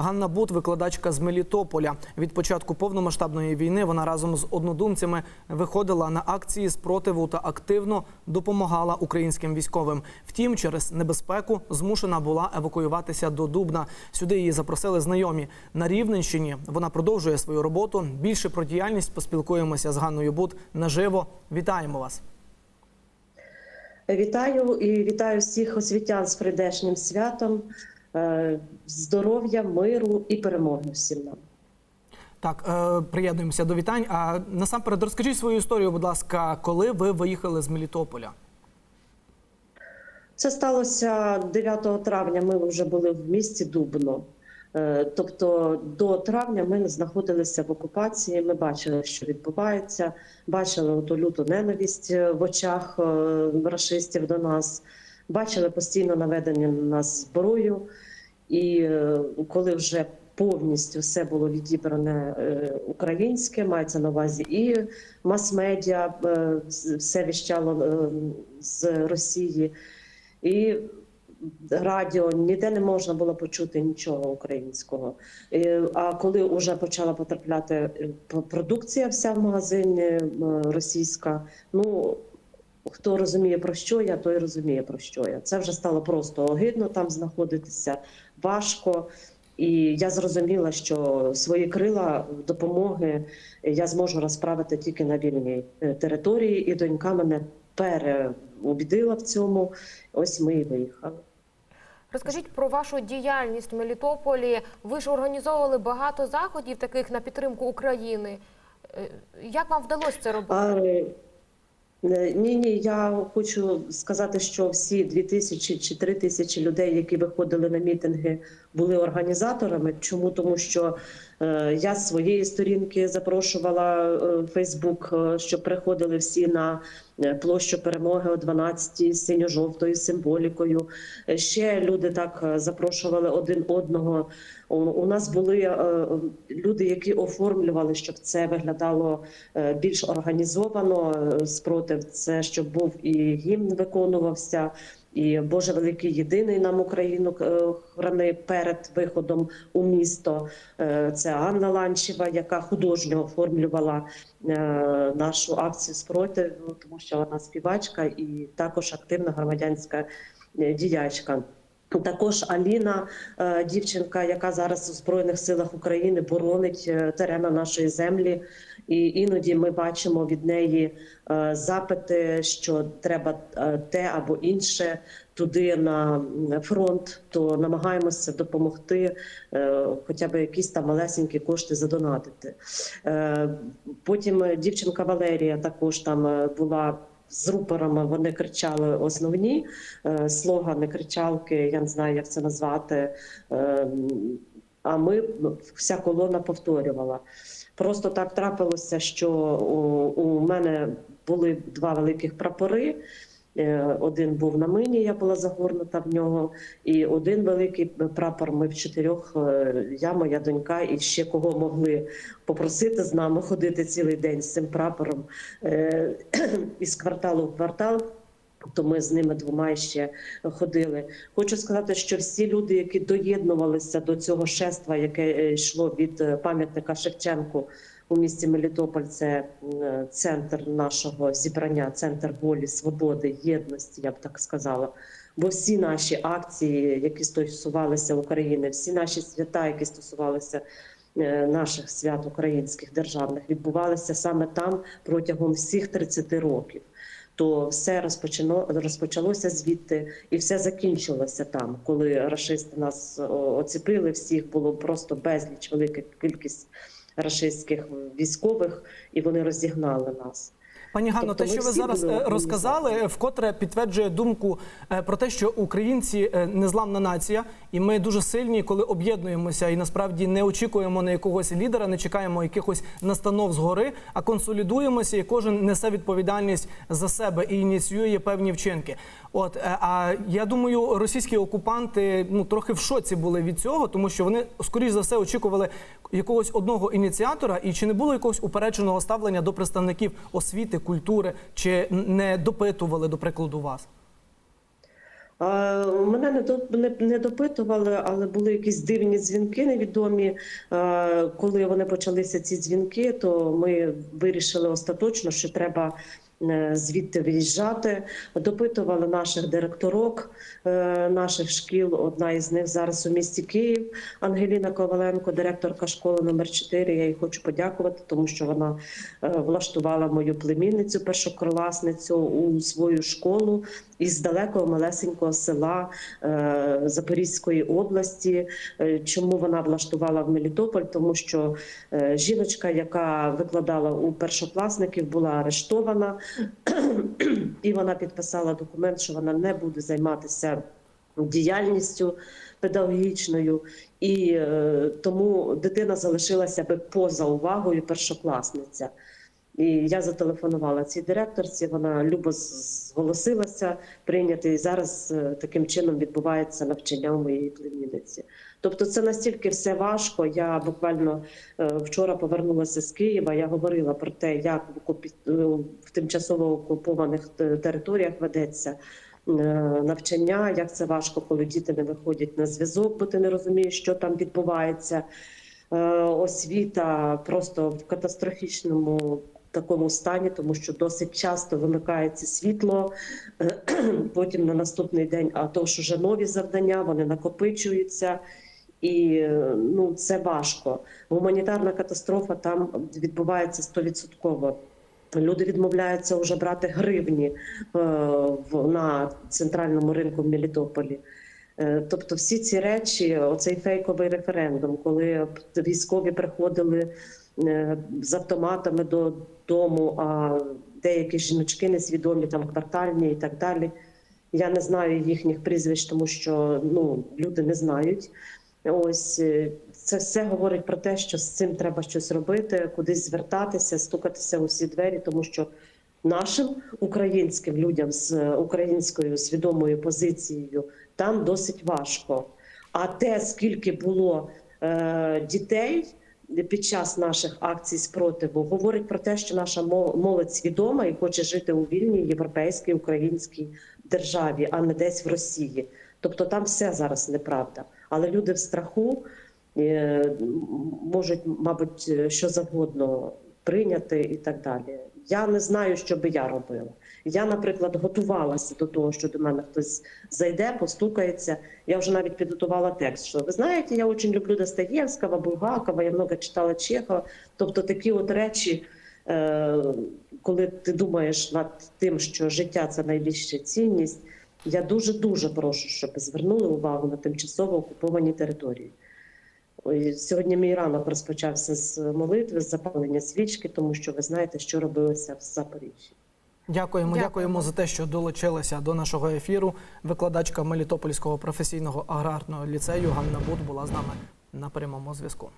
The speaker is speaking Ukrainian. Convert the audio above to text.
Ганна Бут, викладачка з Мелітополя. Від початку повномасштабної війни вона разом з однодумцями виходила на акції спротиву та активно допомагала українським військовим. Втім, через небезпеку змушена була евакуюватися до Дубна. Сюди її запросили знайомі на Рівненщині. Вона продовжує свою роботу. Більше про діяльність поспілкуємося з Ганною Бут наживо. Вітаємо вас. Вітаю і вітаю всіх освітян з прийдешнім святом, здоров'я, миру і перемоги всім нам. Так, е, приєднуємося до вітань. А насамперед розкажіть свою історію, будь ласка, коли ви виїхали з Мелітополя? Це сталося 9 травня. Ми вже були в місті Дубно. Е, Тобто до травня ми знаходилися в окупації. Ми бачили, що відбувається, бачили ту люту ненависть в очах е, рашистів до нас, бачили постійно наведення на зброю. І е, коли вже повністю все було відібране е, українське, мається на увазі і мас-медіа, е, все віщало з Росії, і радіо ніде не можна було почути нічого українського. А коли вже почала потрапляти продукція вся в магазині російська, ну хто розуміє про що я, той розуміє про що я. Це вже стало просто огидно там знаходитися, важко. І я зрозуміла, що свої крила допомоги я зможу розправити тільки на вільній е, території, і донька мене переубідила в цьому. Ось ми і виїхали. Розкажіть про вашу діяльність в Мелітополі. Ви ж організовували багато заходів таких на підтримку України. Е, Як вам вдалося це робити? А, ні, ні, я хочу сказати, що всі дві тисячі чи три тисячі людей, які виходили на мітинги, були організаторами. Чому? Тому що е, я з своєї сторінки запрошувала е, Фейсбук, е, щоб приходили всі на е, площу перемоги о 12 з синьо-жовтою символікою. Е, Ще люди так е, запрошували один одного. У, нас були е, люди, які оформлювали, щоб це виглядало е, більш організовано е, спротив. Це щоб був і гімн виконувався. І Боже великий єдиний нам Україну е, храни перед виходом у місто. Е, Це Анна Ланчева, яка художньо оформлювала е, нашу акцію спротиву, тому що вона співачка і також активна громадянська діячка. Також Аліна, дівчинка, яка зараз у збройних силах України боронить терена нашої землі, і іноді ми бачимо від неї е, запити, що треба е, те або інше туди на фронт, то намагаємося допомогти, е, хоча б якісь там малесенькі кошти задонатити. Потім дівчинка Валерія також там була. З рупорами вони кричали основні слогани, кричалки, я не знаю, як це назвати. Е, А ми вся колона повторювала. Просто так трапилося, що у, мене були два великих прапори. Е, Один був на мені, я була загорнута в нього, і один великий прапор. Ми в чотирьох, е, я, моя донька, і ще кого могли попросити з нами ходити цілий день з цим прапором е, із кварталу в квартал. То ми з ними двома ще ходили. Хочу сказати, що всі люди, які доєднувалися до цього шества, яке е, йшло від е, пам'ятника Шевченку у місті Мелітополь, це е, центр нашого зібрання, центр волі, свободи, єдності, я б так сказала. Бо всі наші акції, які стосувалися України, всі наші свята, які стосувалися наших свят українських державних, відбувалися саме там протягом всіх 30 років то все розпочано розпочалося звідти, і все закінчилося там, коли рашисти нас оціпили. оцепили. Всіх було просто безліч, велика кількість рашистських військових, і вони розігнали нас. Пані Ганно, Тобто те, що ви зараз е, розказали, е, вкотре підтверджує думку е, про те, що українці незламна нація, і ми дуже сильні, коли об'єднуємося, і насправді не очікуємо на якогось лідера, не чекаємо якихось настанов згори, а консолідуємося, і кожен несе відповідальність за себе і ініціює певні вчинки. От а я думаю, російські окупанти ну трохи в шоці були від цього, тому що вони скоріш за все очікували якогось одного ініціатора, і чи не було якогось упередженого ставлення до представників освіти, культури, чи не допитували до прикладу вас? Мене не, до- не, не допитували, але були якісь дивні дзвінки невідомі. Коли вони почалися ці дзвінки, то ми вирішили остаточно, що треба звідти виїжджати. Допитували наших директорок е, наших шкіл. Одна із них зараз у місті Київ. Ангеліна Коваленко, директорка школи номер 4. Я їй хочу подякувати, тому що вона е, влаштувала мою племінницю, першокласницю у свою школу із далекого малесенького села е, Запорізької області. Е, Чому вона влаштувала в Мелітополь? Тому що е, жіночка, яка викладала у першокласників, була арештована, і вона підписала документ, що вона не буде займатися діяльністю педагогічною, і е, тому дитина залишилася би поза увагою першокласниця. І я зателефонувала цій директорці. Вона любо зголосилася прийняти. І зараз е, таким чином відбувається навчання у моєї племінниці. Тобто, це настільки все важко. Я буквально е, вчора повернулася з Києва. Я говорила про те, як в окупі- е, в тимчасово окупованих територіях ведеться. Навчання, як це важко, коли діти не виходять на зв'язок, бо ти не розумієш, що там відбувається. Освіта просто в катастрофічному такому стані, тому що досить часто вимикається світло. е, Потім на наступний день, а то ж уже нові завдання, вони накопичуються. І е, ну це важко. Гуманітарна катастрофа там відбувається стовідсотково. Люди відмовляються вже брати гривні е, на центральному ринку в Мелітополі. Тобто, всі ці речі, оцей фейковий референдум, коли військові приходили з автоматами додому, а деякі жіночки несвідомі, там квартальні і так далі. Я не знаю їхніх прізвищ, тому що ну люди не знають. Ось е, це все говорить про те, що з цим треба щось робити, кудись звертатися, стукатися у всі двері, тому що нашим українським людям з українською свідомою позицією там досить важко. А те, скільки було е, дітей під час наших акцій спротиву, говорить про те, що наша мол- молодь свідома і хоче жити у вільній європейській українській державі, а не десь в Росії. Тобто там все зараз неправда. Але люди в страху е, можуть, мабуть, що завгодно прийняти і так далі. Я не знаю, що би я робила. Я, наприклад, готувалася до того, що до мене хтось зайде, постукається. Я вже навіть підготувала текст. Що ви знаєте, я дуже люблю Достоєвського, Булгакова, я много читала Чехова. Тобто такі от речі, е, коли ти думаєш над тим, що життя це найбільша цінність. Я дуже дуже прошу, щоб звернули увагу на тимчасово окуповані території. Сьогодні мій ранок розпочався з молитви, з запалення свічки, тому що ви знаєте, що робилося в Запоріжжі. Дякуємо, Дякуємо. дякуємо за те, що долучилися до нашого ефіру. Викладачка Мелітопольського професійного аграрного ліцею Ганна Бут була з нами на прямому зв'язку.